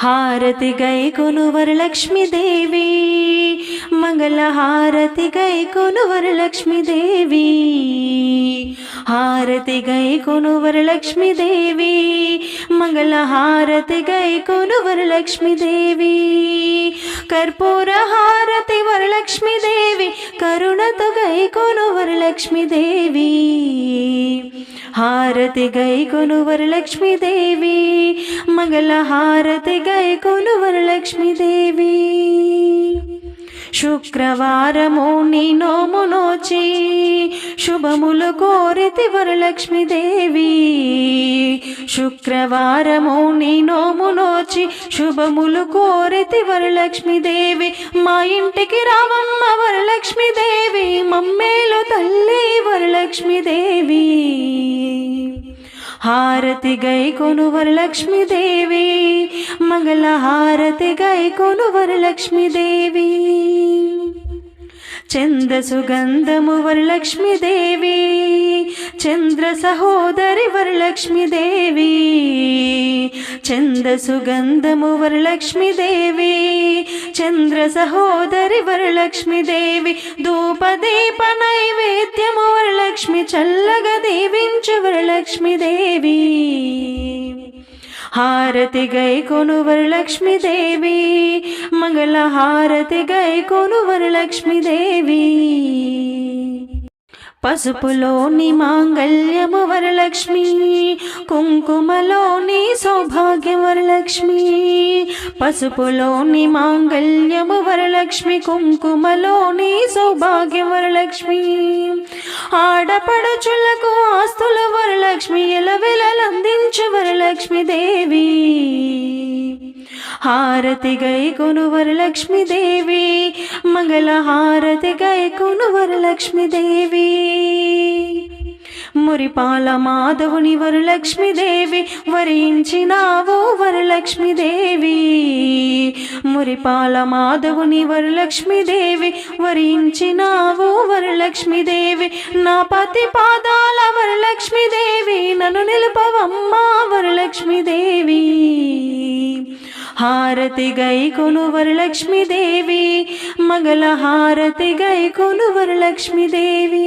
హారతి గై కొను వరలక్ష్మీదేవి మంగళ హారతి గై కొను వరలక్ష్మీదేవి హారతి గై కొను వరలక్ష్మీదేవి మంగళ హారతి గై కొను వరలక్ష్మీదేవి కర్పూర హారతి వరలక్ష్మీదేవి కరు గై కొను వరలక్ష్మీదేవి హారతి గై కొను వరలక్ష్మీదేవి మంగళ హారతి గై కొను వరలక్ష్మీదేవి శుక్రవారము నీ నోము నోచి శుభములు కోరితి వరలక్ష్మీదేవి శుక్రవారము నీ నోము నోచి శుభములు కోరితి వరలక్ష్మీదేవి మా ఇంటికి రావమ్మ వరలక్ష్మీదేవి మమ్మేలు తల్లి వరలక్ష్మీదేవి. హారతి గై కొను వరలక్ష్మీదేవి మంగళ హారతి గై కొను వరలక్ష్మీదేవి. చంద సుగంధము వరలక్ష్మీదేవి చంద్ర సహోదరి వరలక్ష్మీదేవి. చంద సుగంధము వరలక్ష్మీదేవి చంద్ర సహోదరి వరలక్ష్మీదేవి ధూపదీప నైవేద్యము వరలక్ష్మి చల్లగా దీవించు వరలక్ష్మీదేవి. హారతి గై కొను వరలక్ష్మీదేవి మంగళ హారతి గై కొను వరలక్ష్మీదేవి. పసుపులోని మాంగళ్యము వరలక్ష్మి కుంకుమలోని సౌభాగ్యం వరలక్ష్మి. పసుపులోని మాంగళ్యము వరలక్ష్మి కుంకుమలోని సౌభాగ్యం వరలక్ష్మి. ఆడపడుచులకు ఆస్తుల వరలక్ష్మి ఎలవెలందించు వరలక్ష్మి దేవి. హారతి గై కొను దేవి మంగళ హారతి గై కొను దేవి మురిపాల మాధవుని వరలక్ష్మీదేవి వరించినావో వరలక్ష్మీదేవి మురిపాల మాధవుని వరలక్ష్మీదేవి వరించినావో వరలక్ష్మీదేవి నా పతి పాదాల వరలక్ష్మీదేవి నన్ను నిలుపవమ్మా వరలక్ష్మీదేవి హారతి గై కొను వరలక్ష్మీదేవి మంగళ హారతి గై కొను వరలక్ష్మీదేవి